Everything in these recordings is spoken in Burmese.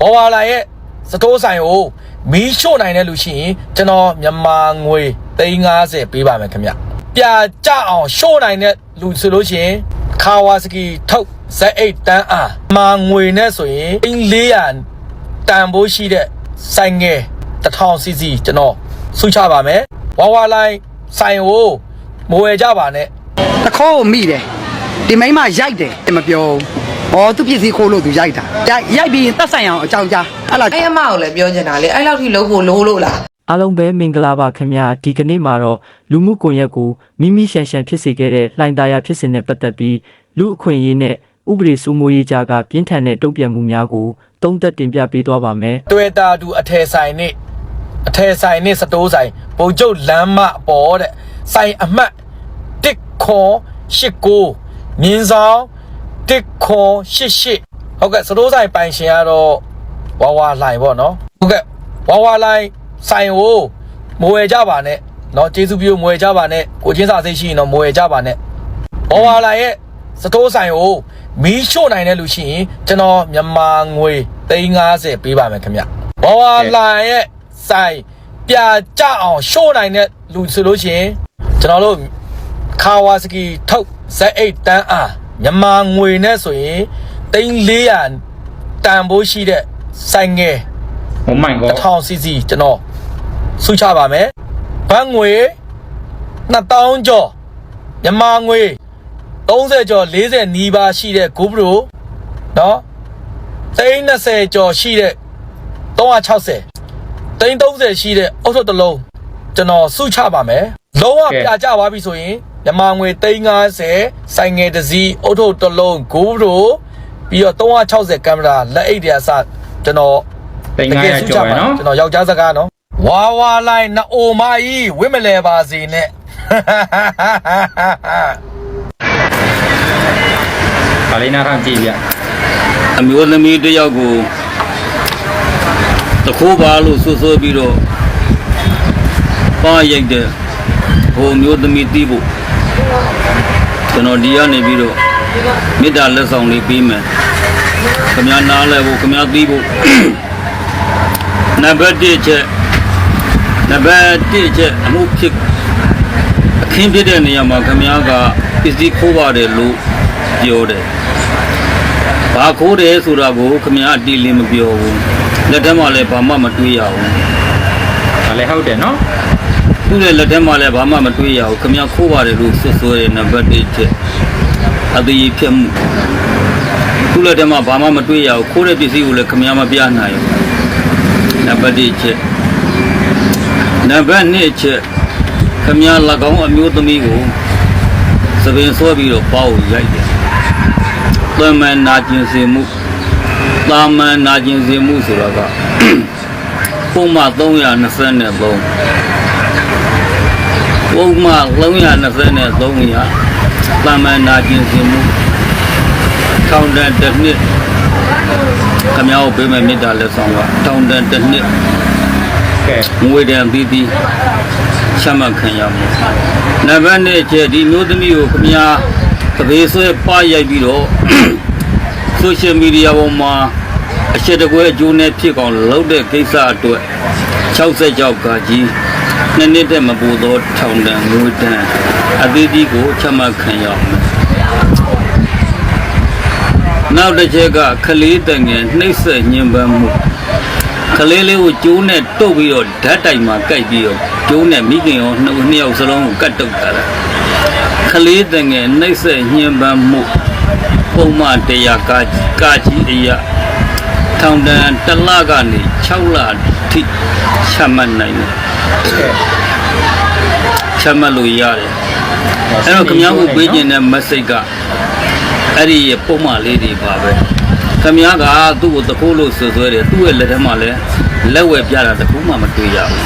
ဘောဝါလာရဲ့စတိုးဆိုင်ကိုမီးရှို့နိုင်တဲ့လူရှိရင်ကျွန်တော်မြန်မာငွေ350ပေးပါမယ်ခင်ဗျပြကြအောင်ရှို့နိုင်တဲ့လူဆိုလို့ရှိရင်ခါဝါစကီထုတ် Z8 တန်းအားမာငွေနဲ့ဆိုရင်400တန်ဖိုးရှိတဲ့ဆိုင်ငယ်1000 cc ကျွန်တော်ဆုချပါမယ်ဝါဝါလိုင်းဆိုင်ကိုမဝယ်ကြပါနဲ့တခေါကိုမိတယ်ဒီမိန်းမရိုက်တယ်တမပြောဘူး ဩသူပစ္စည်းခိုးလို့သူရိုက်တာရိုက်ရိုက်ပြီးရင်တက်ဆိုင်အောင်အကြောင်းကြားအဲ့လားအဲ့အမကိုလည်းပြောချင်တာလေအဲ့လောက်ထိလုံးဖို့လိုလို့လားအားလုံးပဲမင်္ဂလာပါခင်ဗျာဒီကနေ့မှာတော့လူမှုကွန်ရက်ကိုမိမိရှန်ရှန်ဖြစ်စေခဲ့တဲ့လှိုင်သာယာဖြစ်စဉ်နဲ့ပတ်သက်ပြီးလူအခွင့်အရေးနဲ့ဥပဒေစိုးမိုးရေးကြားကပြင်းထန်တဲ့တုံ့ပြန်မှုများကိုတုံးသက်တင်ပြပေးသွားပါမယ်တွေ့တာတူအထယ်ဆိုင်နဲ့အထယ်ဆိုင်နဲ့စတိုးဆိုင်ဘုံကျုပ်လမ်းမပေါ်တဲ့ဆိုင်အမှတ်1ခွန်89မြင်းဆောင် 1ခွန်88ဟုတ်ကဲ့စတိုးဆိုင်ပိုင်ရှင်ကတော့ဝါဝါလိုင်ပေါ့နော်ဟုတ်ကဲ့ဝါဝါလိုင်ဆိုင်ကိုမွေကြပါနဲ့နော်ကျေးဇူးပြုမွေကြပါနဲ့ကိုချင်းစာစိတ်ရှိရင်တော့မွေကြပါနဲ့ဝါဝါလိုင်ရဲ့စတိုးဆိုင်ကိုမီးရှို့နိုင်တဲ့လူရှိရင်ကျွန်တော်မြန်မာငွေ350ပေးပါမယ်ခင်ဗျဝါဝါလိုင်ရဲ့ဆိုင်ပြကြအောင်ရှို့နိုင်တဲ့လူဆိုလို့ရှိရင်ကျွန်တော်တို့ Kawasaki ထုတ် Z8 တန်းအား မြန်မာငွေနဲ့ဆိုရင်3400တန်ဖိုးရှိတဲ့ဆိုင်ငယ် Oh my god 1000 cc ကျွန်တော်ဆုချပါမယ်ဘတ်ငွေ2000ကျော်မြန်မာငွေ30ကျော်40နီးပါးရှိတဲ့ GoPro เนาะ30ကျော်ရှိတဲ့360 30ရှိတဲ့အုတ်ထုပ်တစ်လုံးကျွန်တော်စုချပါမယ်လုံးဝပြကြသွားပြီဆိုရင် မြန်မာငွေ350ဆိုင်ငယ်တစ်စီးအုတ်ထုပ်တစ်လုံး GoPro ပြီးတော့360ကင်မရာလက်အိတ်တွေအစကျွန်တော်တိန်900ကျော်ရယ်နော်ကျွန်တော်ယောက်ျားစကားနော်ဝါဝါလိုက်နအိုမကြီးဝိမလဲပါစေနဲ့ဗာလေးနာထောင်ကြည့်ပြအမျိုးသမီးတစ်ယောက်ကိုတခိုးပါလို့ဆွဆွပြီးတော့ပါရိုက်တဲ့ဟိုအမျိုးသမီးတီးဖို့ ကျွန်တော်ဒီကနေပြီးတော့မေတ္တာလက်ဆောင်လေးပေးမယ်ခမည်းနားလဲဖို့ခမည်းတီးဖို့နံပါတ်1ချက်နံပါတ်1ချက်အမှုဖြစ်အခင်းဖြစ်တဲ့နေရာမှာခမည်းကပစ္စည်းခိုးပါတယ်လို့ပြောတယ်ဘာခိုးတယ်ဆိုတာကိုခမရအတိလေးမပြောဘူးလက်ထက်မှာလည်းဘာမှမတွေးရဘူးဗာလေးဟုတ်တယ်နော် သူ့ရဲ့လက်ထက်မှာလည်းဘာမှမတွေးရဘူးခမရခိုးပါတယ်လို့ဆွဆွဲတဲ့နံပါတ်1ချက်အသေးဖြစ်မှုသူ့လက်ထက်မှာဘာမှမတွေးရဘူးခိုးတဲ့ပစ္စည်းကိုလည်းခမရမပြနိုင်ဘူးနံပါတ်1ချက်နံပါတ်2ချက်ခမရ၎င်းအမျိုးသမီးကိုသပင်ဆွဲပြီးတော့ပေါ့ရိုက်တယ်သမန်နာကျင်စေမှုတာမန်နာကျင်စေမှုဆိုတာကပုံမှန်323 ပုံမှန်323ရာတာမန်နာကျင်စေမှုထောင်တန်တစ်နှစ်ခမောက်ပေးမဲ့မေတ္တာလက်ဆောင်ကထောင်တန်တစ်နှစ်ကဲငွေတန်ပြီးပြီးချမှတ်ခံရမှုနံပါတ်1ချက်ဒီမျိုးသမီးကိုခမညာတပေဆွဲပါရိုက်ပြီးတော့ဆိုရှယ်မီဒီယာပေါ်မှာအချက်တကွဲအကျိုးနဲ့ဖြစ်ကောင်လုပ်တဲ့ကိစ္စအတွက်66ကကြီး နှစ်နှစ်တည်းမပူသောထောင်ဒဏ်ငွေဒဏ်အသေးသေးကိုချမှတ်ခံရအောင်နောက်တစ်ချက်ကခလေးတငယ်နှိမ့်ဆက်ညှဉ်းပန်းမှုခလေးလေးကိုကျိုးနဲ့တုတ်ပြီးတော့ဓာတ်တိုင်မှာကိုက်ပြီးတော့ကျိုးနဲ့မိခင်ရောနှစ်ဦးနှစ်ယောက်စလုံးကိုကတ်တုတ်တာလားခလေးတငယ်နှိမ့်ဆက်ညှဉ်းပန်းမှုပုံမှန်တရားကာကြီးကာကြီးအရာထောင်တန်တစ်လကနေ6လ ထိချမှတ်နိုင်တယ်ချမှတ်လို့ရတယ်အဲ့တော့ခင်ဗျားကိုပေးခြင်းတဲ့ message ကအဲ့ဒီပုံမှန်လေးတွေပါပဲခင်ဗျားကသူ့ကိုတခိုးလို့ဆွဆွဲတယ်သူ့ရဲ့လက်ထက်မှာလည်းလက်ဝဲပြတာတခိုးမှမတွေ့ရဘူး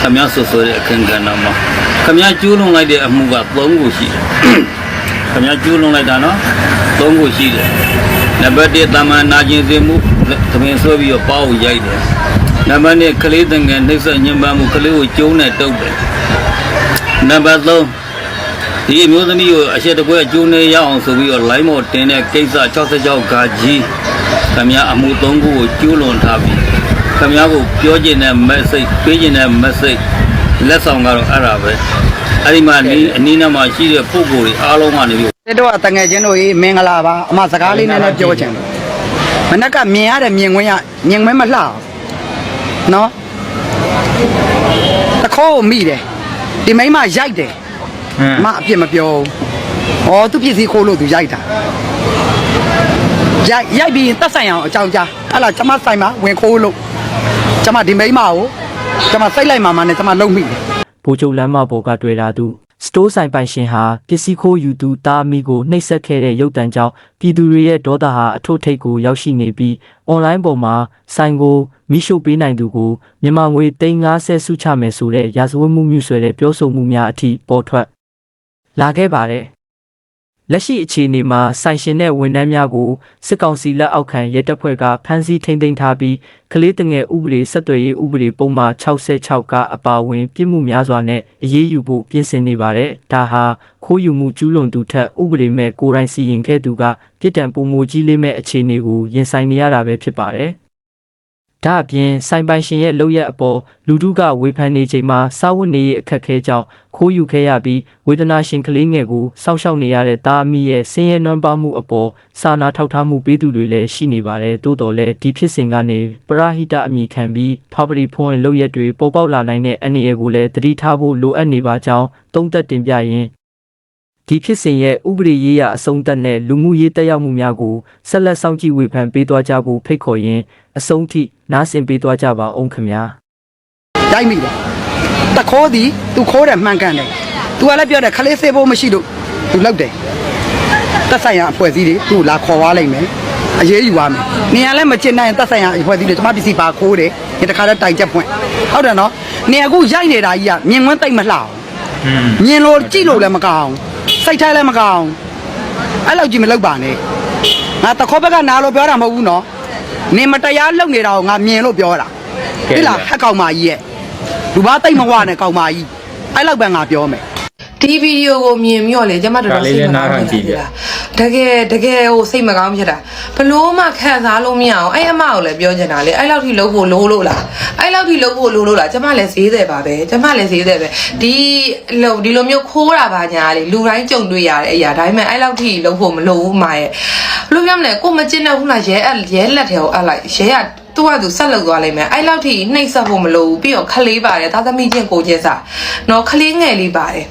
ခင်ဗျားဆွဆွဲတဲ့အခင်းကဏ္ဍမှာခင်ဗျားကျူးလွန်လိုက်တဲ့အမှုက၃ခုရှိတယ်ခင်ဗျားကျူးလွန်လိုက်တာနော်၃ခုရှိတယ်နံပါတ်၁တာမန်နာကျင်စေမှုသမင်ဆွဲပြီးတော့ပေါအောင်ရိုက်တယ် နံပါတ်2ကလေးတငယ်နှိမ့်ဆက်ညှဉ်းပန်းမှုကလေးကိုကျုံးနဲ့တုပ်တယ်နံပါတ်3ဒီအမျိုးသမီးကိုအချက်တကွဲအကျိုးနဲ့ရအောင်ဆိုပြီးတော့ line မော်တင်တဲ့ကိစ္စ66ခါကြီးခင်ဗျာအမှုသုံးခုကိုကျူးလွန်ထားပြီးခင်ဗျားကိုပြောကျင်တဲ့ message ပေးကျင်တဲ့ message လက်ဆောင်ကတော့အဲ့ဒါပဲအဲ့ဒီမှာနီးအနည်းနားမှာရှိတဲ့ပုံကိုယ်တွေအားလုံးကနေပြီးတဲ့တော့တငယ်ချင်းတို့ကြီးမင်္ဂလာပါအမစကားလေးနည်းနည်းပြောချင်တယ်မနက်ကမြင်ရတဲ့မြင်ကွင်းရမြင်ကွင်းမလှအောင် နော်တခိုးကိုမိတယ်ဒီမိန်းမရိုက်တယ်ဟမ်အမအပြစ်မပြောဘူးဩသူပစ္စည်းခိုးလို့သူရိုက်တာရိုက်ရိုက်ပြီးရင်တက်ဆိုင်အောင်အကြောင်းကြားအဲ့လားကျမဆိုင်မှာဝင်ခိုးလို့ကျမဒီမိန်းမကိုကျမစိတ်လိုက်မှမှနဲ့ကျမလုံမိတယ်ဗိုလ်ချုပ်လမ်းမပေါ်ကတွေ့လာသူ စတိုးဆိုင်ပိုင်ရှင်ဟာပစ္စည်းခိုးယူသူတာအမီကိုနှိပ်စက်ခဲ့တဲ့ရုပ်တံကြောင့်ပြည်သူတွေရဲ့ဒေါသဟာအထွတ်ထိပ်ကိုရောက်ရှိနေပြီးအွန်လိုင်းပေါ်မှာဆိုင်ကိုမိရှုပေးနိုင်သူကိုမြန်မာငွေ350စုချမယ်ဆိုတဲ့ရာဇဝတ်မှုမျိုးဆွဲတဲ့ပြောဆိုမှုများအထိပေါ်ထွက်လာခဲ့ပါတယ် လက်ရှိအခြေအနေမှာဆိုင်ရှင်တဲ့ဝန်ထမ်းများကိုစစ်ကောင်စီလက်အောက်ခံရဲတပ်ဖွဲ့ကဖမ်းဆီးထိန်းသိမ်းထားပြီးကလေးတငယ်ဥပဒေဆက်သွယ်ရေးဥပဒေပုံမှန်66ကအပါအဝင် ပြစ်မှုများစွာနဲ့အရေးယူဖို့ပြင်ဆင်နေပါတယ်။ဒါဟာခိုးယူမှုကျူးလွန်သူထက်ဥပဒေမဲ့ကိုယ်တိုင်စီရင်ခဲ့သူကပြစ်ဒဏ်ပုံမူကြီးလေးမဲ့အခြေအနေကိုရင်ဆိုင်နေရတာပဲဖြစ်ပါတယ်။ ဒါအပြင်ဆိုင်ပိုင်ရှင်ရဲ့လုပ်ရက်အပေါ်လူထုကဝေဖန်နေချိန်မှာစာဝတ်နေရေးအခက်အခဲကြောင့်ခိုးယူခဲ့ရပြီးဝေဒနာရှင်ကလေးငယ်ကိုစောင့်ရှောက်နေရတဲ့တာအမီရဲ့ဆင်းရဲနွမ်းပါမှုအပေါ်စာနာထောက်ထားမှုပေးသူတွေလည်းရှိနေပါတယ်တိုးတော်လည်းဒီဖြစ်စဉ်ကနေပရဟိတအမိခံပြီး property ဖွင့်လုပ်ရက်တွေပေါ်ပေါက်လာနိုင်တဲ့အနေအကိုလည်းသတိထားဖို့လိုအပ်နေပါကြောင်းသုံးသက်တင်ပြရင်း ဒီဖြစ်စဉ်ရဲ့ဥပဒေရေးရာအဆုံးသတ်နဲ့လူမှုရေးတက်ရောက်မှုများကိုဆက်လက်စောင့်ကြည့်ဝေဖန်ပေးသွားကြဖို့ဖိတ်ခေါ်ရင်းအဆုံးထိနားဆင်ပေးသွားကြပါအောင်ခင်ဗျာရိုက်မိတယ်တခိုးသည်သူခိုးတယ်မှန်ကန်တယ်သူကလည်းပြောတယ်ခလေးစေးဖို့မရှိလို့သူလောက်တယ်တက်ဆိုင်ရအဖွဲ့အစည်းတွေသူ့ကိုလာခေါ်သွားလိုက်မယ်အရေးယူရမယ်နေရာလည်းမချင်နိုင်ရင်တက်ဆိုင်ရအဖွဲ့အစည်းတွေကျွန်မပစ္စည်းပါခိုးတယ်ဒီတစ်ခါတော့တိုင်ချက်ဖွင့်ဟုတ်တယ်နော်နေရာကူရိုက်နေတာကြီးကမြင်ကွင်းတိတ်မလှအောင်อืมမြင်လို့ကြည့်လို့လည်းမကောင်း စိတ်ထဲလည်းမကောင်းအဲ့လောက်ကြီးမလောက်ပါနဲ့ငါတခေါဘက်ကနားလို့ပြောတာမဟုတ်ဘူးနော်နေမတရားလုပ်နေတာကိုငါမြင်လို့ပြောတာဟဲ့လားဟက်ကောင်မကြီးရဲ့လူဘာတိတ်မဝနဲ့ကောင်မကြီးအဲ့လောက်ပဲငါပြောမယ်ဒီဗီဒီယိုကိုမြင်ပြီးတော့လေကျမတော်တော်စိတ်မကောင်းဖြစ် တာတကယ်တကယ်ဟိုစိတ်မကောင်းဖြစ်တာဘလို့မှခံစားလို့မရအောင်အဲ့အမကိုလည်းပြောချင်တာလေအဲ့လောက်ထိလှုပ်ဖို့လိုလို့လားအဲ့လောက်ထိလှုပ်ဖို့လိုလို့လားကျမလည်းဈေးတယ်ပါပဲကျမလည်းဈေးတယ်ပဲဒီလုံဒီလိုမျိုးခိုးတာပါညာလေလူတိုင်းကြုံတွေ့ရတဲ့အရာဒါပေမဲ့အဲ့လောက်ထိလှုပ်ဖို့မလိုဘူးမရဲ့ဘလို့ပြောမလဲကိုမကျင်းတဲ့ဘူးလားရဲအရဲလက်ထဲကိုအပ်လိုက်ရဲက သူကသူဆက်လုပ်သွားလိမ့်မယ်အဲ့လောက်ထိနှိပ်ဆက်ဖို့မလိုဘူးပြီးတော့ခလေးပါတယ်သားသမီးချင်းကိုချင်းစားနော်ခလေးငယ်လေးပါတယ်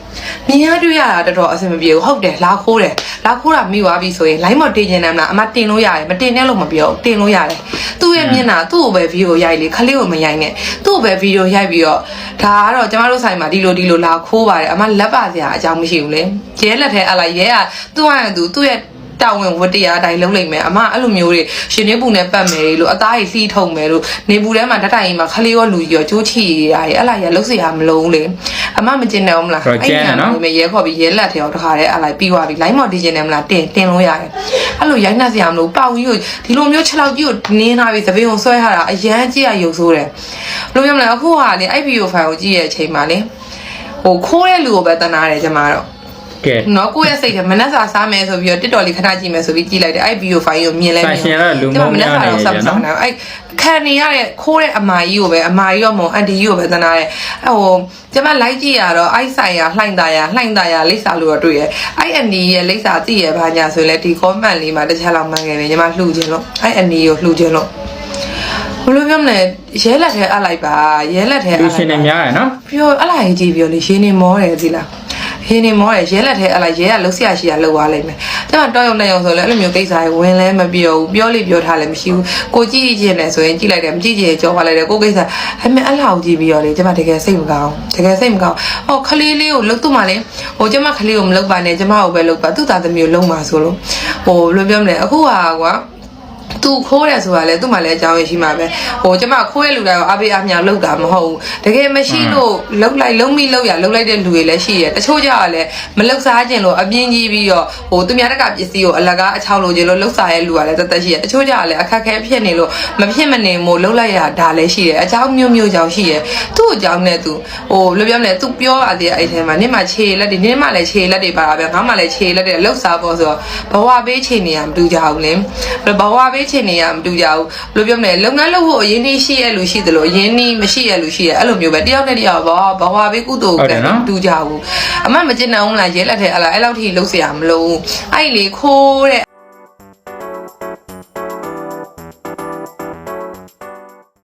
မြင်ရတွေ့ရတာတော်တော်အဆင်မပြေဘူးဟုတ်တယ်လာခိုးတယ်လာခိုးတာမိသွားပြီဆိုရင် line မတင်ချင်တယ်မလားအမတင်လို့ရတယ်မတင်နဲ့လို့မပြောဘူးတင်လို့ရတယ်သူ့ရဲ့မျက်နှာသူ့ကိုပဲဗီဒီယိုရိုက်လေခလေးကိုမရိုက်နဲ့သူ့ကိုပဲဗီဒီယိုရိုက်ပြီးတော့ဒါကတော့ကျမတို့ဆိုင်မှာဒီလိုဒီလိုလာခိုးပါတယ်အမလက်ပါစရာအကြောင်းမရှိဘူးလေရဲလက်ထဲအလိုက်ရဲကသူ့ဟာသူသူ့ရဲ့ တာဝန်ဝတ္တရားအတိုင်းလုပ်လိုက်မယ်အမအဲ့လိုမျိုးတွေရှင်နေပူနဲ့ပတ်မယ်လို့အသားကြီးလှီးထုံမယ်လို့နေပူထဲမှာဓာတ်တိုင်ကြီးမှာခလေးရောလူကြီးရောကျိုးချီရရတယ်အဲ့လာရလုံးစရာမလုံးလေအမမကျင်တယ်မလားတော့ကျန်းတယ်နော်အဲ့ရဲခေါ်ပြီးရဲလက်ထဲရောတခါတည်းအဲ့လိုက်ပြီးသွားပြီ line မော်ဒီကျင်တယ်မလားတင်တင်လို့ရတယ်အဲ့လိုရိုက်နှက်စရာမလိုပေါက်ကြီးကိုဒီလိုမျိုး6လောက်ကြီးကိုနင်းထားပြီးသပင်းကိုဆွဲထားတာအရန်ကြည့်ရရုပ်ဆိုးတယ်ဘယ်လိုပြောမလဲအခုဟာလေအဲ့ဗီဒီယိုဖိုင်ကိုကြည့်ရတဲ့အချိန်မှာလေဟိုခိုးတဲ့လူကိုပဲတနာတယ်ကျမတော့ ကဲနော်ကိုယ့်ရဲ့စိတ်ထဲမနှက်စာစားမယ်ဆိုပြီးတော့တစ်တော်လေးခဏကြည့်မယ်ဆိုပြီးကြည့်လိုက်တယ်အဲ့ဗီဒီယိုဖိုင်ကိုမြင်လဲဆိုင်ရှင်ကလူမုံမနှက်စာတော့များစားနေမတယ်နော်စားနိုင်ဘူးအဲ့ခံနေရတဲ့ခိုးတဲ့အမာကြီးကိုပဲအမာကြီးရောမဟုတ်အန်တီကြီးကိုပဲသနာတယ်အဲ့ဟိုကျမလိုက်ကြည့်ရတော့အဲ့ဆိုင်ရလှိုင်သားရလှိုင်သားရလိပ်စာလို့တော့တွေ့ရအဲ့အန်တီရဲ့လိပ်စာသိရဘာညာဆိုရင်လည်းဒီ comment လေးမှာတစ်ချက်လောက်မှန်ခဲ့တယ်ညီမလှူခြင်းလို့အဲ့အန်တီကိုလှူခြင်းလို့ဘယ်လိုပြောမလဲရဲလက်ထဲအပ်လိုက်ပါရဲလက်ထဲအပ်လူလိုက်ရှင်တွေများရယ်နော်ပြောအဲ့လာကြီးကြည့်ပြောလေရင်းနေမောတယ်ဒီလား ရင်းနေမောတယ်ရဲလက်ထဲအဲ့လာရဲကလှုပ်ဆရာရှိရလှုပ်သွားလိမ့်မယ်။ကျမတောက်ရုံနဲ့ရုံဆိုလဲအဲ့လိုမျိုးကိစ္စတွေဝင်လဲမပြောဘူးပြောလိပြောထားလည်းမရှိဘူး။ကိုကြည့်ကြည့်နေဆိုရင်ကြည့်လိုက်တယ်မကြည့်ကြည့်ကြောပါလိုက်တယ်ကိုကိစ္စအမေအဲ့လာကိုကြည့်ပြီးတော့လေကျမတကယ်စိတ်မကောင်းတကယ်စိတ်မကောင်း။ဟောခလေးလေးကိုလှုပ်သူ့မှာလေဟိုကျမခလေးကိုမလှုပ်ပါနဲ့ကျမကိုပဲလှုပ်ပါသူ့သားသမီးကိုလှုပ်မှာဆိုလို့ဟိုဘယ်လိုပြောမလဲအခုဟာကွာ သူခိုးတယ်ဆိုတာလေသူ့မှာလည်းအကြောင်းရရှိမှာပဲဟိုကျမခိုးတဲ့လူတိုင်းကိုအပေးအမြလောက်တာမဟုတ်ဘူးတကယ်မရှိလို့လောက်လိုက်လုံးမိလောက်ရလောက်လိုက်တဲ့လူတွေလည်းရှိရတချို့ကြတော့လည်းမလောက်စားခြင်းလို့အပြင်းကြီးပြီးတော့ဟိုသူများတက်ကပစ္စည်းကိုအလကားအချောင်းလိုခြင်းလို့လောက်စားရဲ့လူကလည်းတသက်ရှိရတချို့ကြတော့လည်းအခက်ခဲဖြစ်နေလို့မဖြစ်မနေမို့လောက်လိုက်ရဒါလည်းရှိတယ်အကြောင်းမျိုးမျိုးကြောင့်ရှိရသူ့အကြောင်းနဲ့သူဟိုဘယ်လိုပြောမလဲသူပြောပါသေးတယ်အဲ့ထဲမှာနင့်မှာခြေလက်တွေနင့်မှာလည်းခြေလက်တွေပါတာပဲငါမှလည်းခြေလက်တွေလောက်စားဖို့ဆိုတော့ဘဝဘေးခြေနေရမတူကြဘူးလေဘဝဘေရေးချင်နေရမတူကြဘူးဘယ်လိုပြောမလဲလုပ်ငန်းလုပ်ဖို့အရင်နှီးရှိရလူရှိသလိုအရင်နှီးမရှိရလူရှိရအဲ့လိုမျိုးပဲတယောက်နဲ့တယောက်ဘာဘာဝပေးကုသိုလ်ကံမတူကြဘူးအမမကျင်နိုင်ဘူးလားရဲလက်ထဲအလားအဲ့လောက်ထိလှုပ်เสียရမလို့အဲ့လေခိုးတဲ့